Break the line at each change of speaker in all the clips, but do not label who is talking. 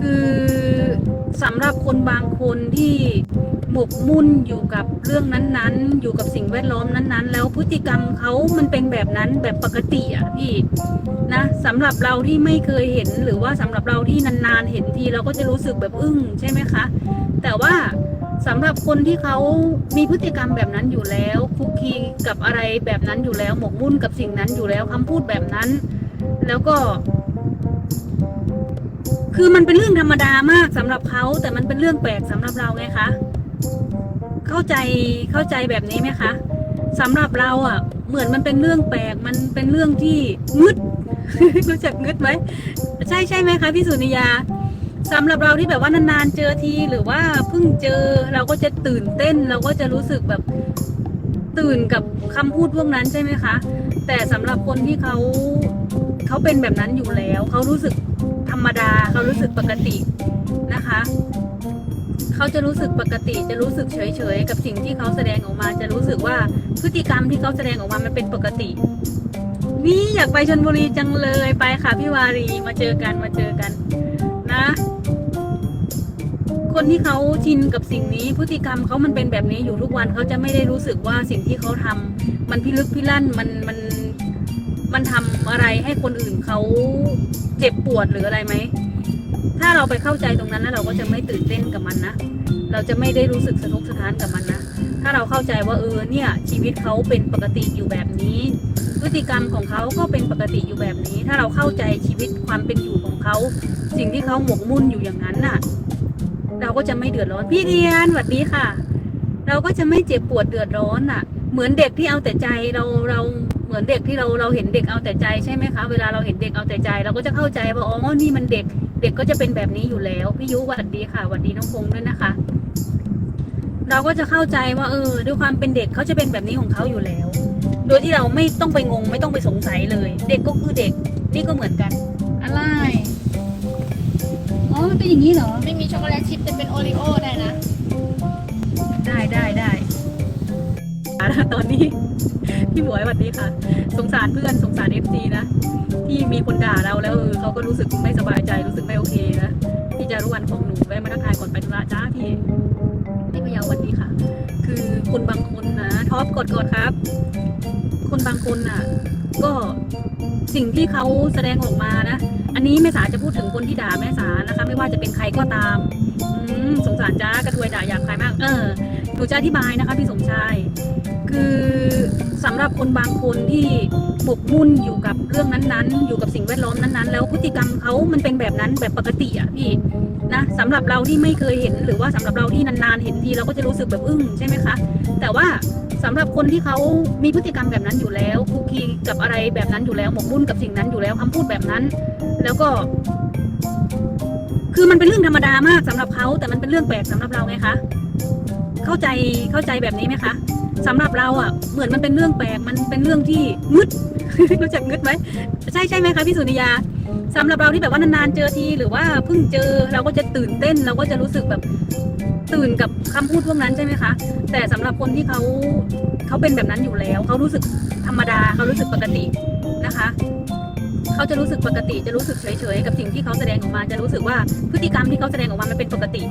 คือสำหรับคนบางคนที่หมกมุ่นอยู่กับเรื่องนั้นๆ อยู่กับสิ่งแวดล้อมนั้นๆ แล้วพฤติกรรมเขามันเป็นแบบนั้นแบบปกติอะพี่นะสำหรับเราที่ไม่เคยเห็นหรือว่าสำหรับเราที่นานๆเห็นทีเราก็จะรู้สึกแบบอึ้งใช่ไหมคะ แต่ว่าสำหรับคนที่เขามีพฤติกรรมแบบนั้นอยู่แล้วคุกคีกับอะไรแบบนั้นอยู่แล้ว หมกมุ่นกับสิ่งนั้นอยู่แล้วคำพูดแบบนั้น แล้วก็ คือมันเป็นเรื่องธรรมดามากสำหรับเขาแต่มันเป็นเรื่องแปลกสำหรับเราไงคะ เข้าใจเข้าใจแบบนี้ไหมคะสำหรับเราอะ เหมือนมันเป็นเรื่องแปลกมันเป็นเรื่องที่งึดรู้จักงึดไหมใช่ใช่ไหมคะพี่สุนิยาสำหรับเราที่แบบว่านานๆเจอทีหรือว่าเพิ่งเจอเราก็จะตื่นเต้นเราก็จะรู้สึกแบบตื่นกับคำพูดพวกนั้นใช่ไหมคะ แต่สำหรับคนที่เขาเขาเป็นแบบนั้นอยู่แล้ว เขารู้สึก รรมดาเขารู้สึกปกตินะคะ เขาจะรู้สึกปกติจะรู้สึกเฉยๆกับสิ่งที่เขาแสดงออกมา จะรู้สึกว่าพฤติกรรมที่เขาแสดงออกมามันเป็นปกตินี่อยากไปชนบุรีจังเลยไปค่ะพี่วารีมาเจอกันมาเจอกันนะ คนที่เขาชินกับสิ่งนี้ พฤติกรรมเขามันเป็นแบบนี้อยู่ทุกวันเขาจะไม่ได้รู้สึกว่าสิ่งที่เขาทำมันพิลึกพิลั่นมันมันมันทำอะไรให้คนอื่นเขา เจ็บปวดหรืออะไรไหม ถ้าเราไปเข้าใจตรงนั้นแล้วเราก็จะไม่ตื่นเต้นกับมันนะ เราจะไม่ได้รู้สึกสะทกสะท้านกับมันนะ ถ้าเราเข้าใจว่าเออเนี่ยชีวิตเขาเป็นปกติอยู่แบบนี้ พฤติกรรมของเขาก็เป็นปกติอยู่แบบนี้ ถ้าเราเข้าใจชีวิตความเป็นอยู่ของเขา สิ่งที่เขาหมกมุ่นอยู่อย่างนั้นน่ะ เราก็จะไม่เดือดร้อน พี่เรียนสวัสดีค่ะ เราก็จะไม่เจ็บปวดเดือดร้อนน่ะ เหมือนเด็กที่เอาแต่ใจเราเรา เหมือนเด็กที่เราเราเห็นเด็กเอาแต่ใจใช่ไหมคะเวลาเราเห็นเด็กเอาแต่ใจ เราก็จะเข้าใจว่าอ๋อนี่มันเด็ก เด็กก็จะเป็นแบบนี้อยู่แล้วพี่ยุวัสดีค่ะวัสดีน้องพงษ์ด้วยนะคะ เราก็จะเข้าใจว่าเออด้วยความเป็นเด็กเขาจะเป็นแบบนี้ของเขาอยู่แล้ว โดยที่เราไม่ต้องไปงง ไม่ต้องไปสงสัยเลย เด็กก็คือเด็ก นี่ก็เหมือนกัน อะไรอ๋อมันเป็นอย่างนี้เหรอ
ไม่มีช็อกโกแลตชิพแต่เป็นโอริโอได้นะ
ตอนนี้ พี่หมวยสวัสดีค่ะ สงสารเพื่อนสงสารเอฟซีนะ ที่มีคนด่าเราแล้วเขาก็รู้สึกไม่สบายใจรู้สึกไม่โอเคนะพี่จารุวันของหนูแวะมาทักทายก่อนไปธุระจ้าพี่พี่พยาวสวัสดีค่ะ คือคนบางคนนะท็อปกดกดครับ คนบางคนน่ะ ก็สิ่งที่เขาแสดงออกมานะ อันนี้แม่สาจะพูดถึงคนที่ด่าแม่สานะคะ ไม่ว่าจะเป็นใครก็ตาม อืมสงสารจ้ากระทวยด่าอยากใครมาก เออ หนูจะอธิบายนะคะพี่สมชาย คือสำหรับคนบางคนที่หมกมุ่นอยู่กับเรื่องนั้นๆ อยู่กับสิ่งแวดล้อมนั้นๆ แล้วพฤติกรรมเขามันเป็นแบบนั้นแบบปกติอะพี่นะสำหรับเราที่ไม่เคยเห็น หรือว่าสำหรับเราที่นานๆเห็นทีเราก็จะรู้สึกแบบอึ้งใช่ไหมคะแต่ว่าสำหรับคนที่เขามีพฤติกรรมแบบนั้นอยู่แล้วคุกคีกับอะไรแบบนั้นอยู่แล้วหมกมุ่นกับสิ่งนั้นอยู่แล้วคำพูดแบบนั้น แล้วก็ คือมันเป็นเรื่องธรรมดามากสำหรับเขาแต่มันเป็นเรื่องแปลกสำหรับเราไงคะ เข้าใจเข้าใจแบบนี้ไหมคะสำหรับเราอะเหมือนมันเป็นเรื่องแปลกมันเป็นเรื่องที่งึดรู้จักงึดไหมใช่ใช่ไหมคะพี่สุนิยาสำหรับเราที่แบบว่านานๆเจอทีหรือว่าเพิ่งเจอเราก็จะตื่นเต้นเราก็จะรู้สึกแบบตื่นกับคำพูดพวกนั้นใช่ไหมคะ แต่สำหรับคนที่เขาเขาเป็นแบบนั้นอยู่แล้วเขารู้สึกธรรมดาเขารู้สึกปกตินะคะเขาจะรู้สึกปกติจะรู้สึกเฉยๆกับสิ่งที่เขาแสดงออกมา จะรู้สึกว่าพฤติกรรมที่เขาแสดงออกมามันเป็นปกติ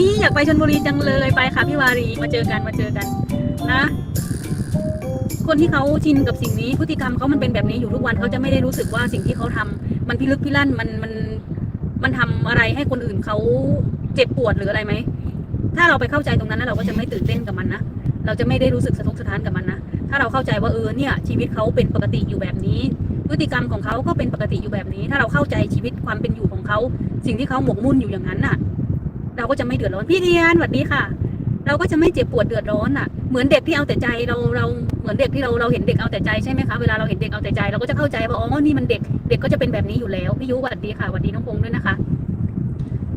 นี่อยากไปชนบุรีจังเลยไปค่ะพี่วารีมาเจอกันมาเจอกันนะ คนที่เขาชินกับสิ่งนี้พฤติกรรมเขามันเป็นแบบนี้อยู่ทุกวันเขาจะไม่ได้รู้สึกว่าสิ่งที่เขาทำมันพิลึกพิลั่นมันมันมันทำอะไรให้คนอื่นเขาเจ็บปวดหรืออะไรไหมถ้าเราไปเข้าใจตรงนั้นแล้วเราก็จะไม่ตื่นเต้นกับมันนะเราจะไม่ได้รู้สึกสะทกสะท้านกับมันนะถ้าเราเข้าใจว่าเออเนี่ย ชีวิตเขาเป็นปกติอยู่แบบนี้ พฤติกรรมของเขาก็เป็นปกติอยู่แบบนี้ ถ้าเราเข้าใจชีวิตความเป็นอยู่ของเขา สิ่งที่เขาหมกมุ่นอยู่อย่างนั้นน่ะ เราก็จะไม่เดือดร้อนพี่เทียนสวัสดีค่ะ เราก็จะไม่เจ็บปวดเดือดร้อนน่ะเหมือนเด็กที่เอาแต่ใจเราเราเหมือนเด็กที่เราเราเห็นเด็กเอาแต่ใจใช่ไหมคะเวลาเราเห็นเด็กเอาแต่ใจเราก็จะเข้าใจว่าอ๋อนี่มันเด็กเด็กก็จะเป็นแบบนี้อยู่แล้วพี่ยุสวัสดีค่ะสวัสดีน้องพงษ์ด้วยนะคะ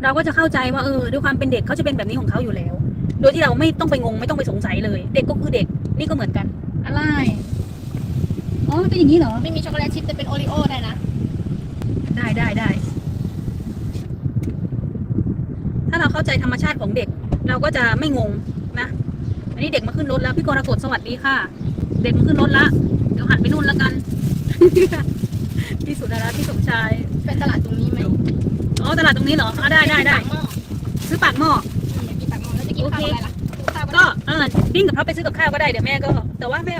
เราก็จะเข้าใจว่าเออด้วยความเป็นเด็กเขาจะเป็นแบบนี้ของเขาอยู่แล้ว โดยที่เราไม่ต้องไปงงไม่ต้องไปสงสัยเลย เด็กก็คือเด็กนี่ก็เหมือนกัน อะไรอ๋อมันเป็นอย่างนี้เหรอ
ไม่มีช็อกโกแลตชิพแต่เป็นโอริโอได้นะ
ได้ได้ได้ ถ้า เราเข้าใจธรรมชาติของเด็ก เราก็จะไม่งงนะอันนี้เด็กมาขึ้นรถแล้วพี่กรกฎสวัสดีค่ะ เด็กมาขึ้นรถละเดี๋ยวหันไปนู่นแล้วกันพี่สุดารัตน์พี่สมชาย
เป็นตลาดตรงนี้ไหม
อ๋อตลาดตรงนี้เหรออะได้ได้ได้
หม้อ
ซื้อปากหม้อ
อืมอยากกินปากหม้อแล้วจะกินข้าวอะไรล่ะกินข้าว
ก็เออดิ้งกับเขาไปซื้อกับข้าวก็ได้เดี๋ยวแม่ก็ แต่ว่าแม่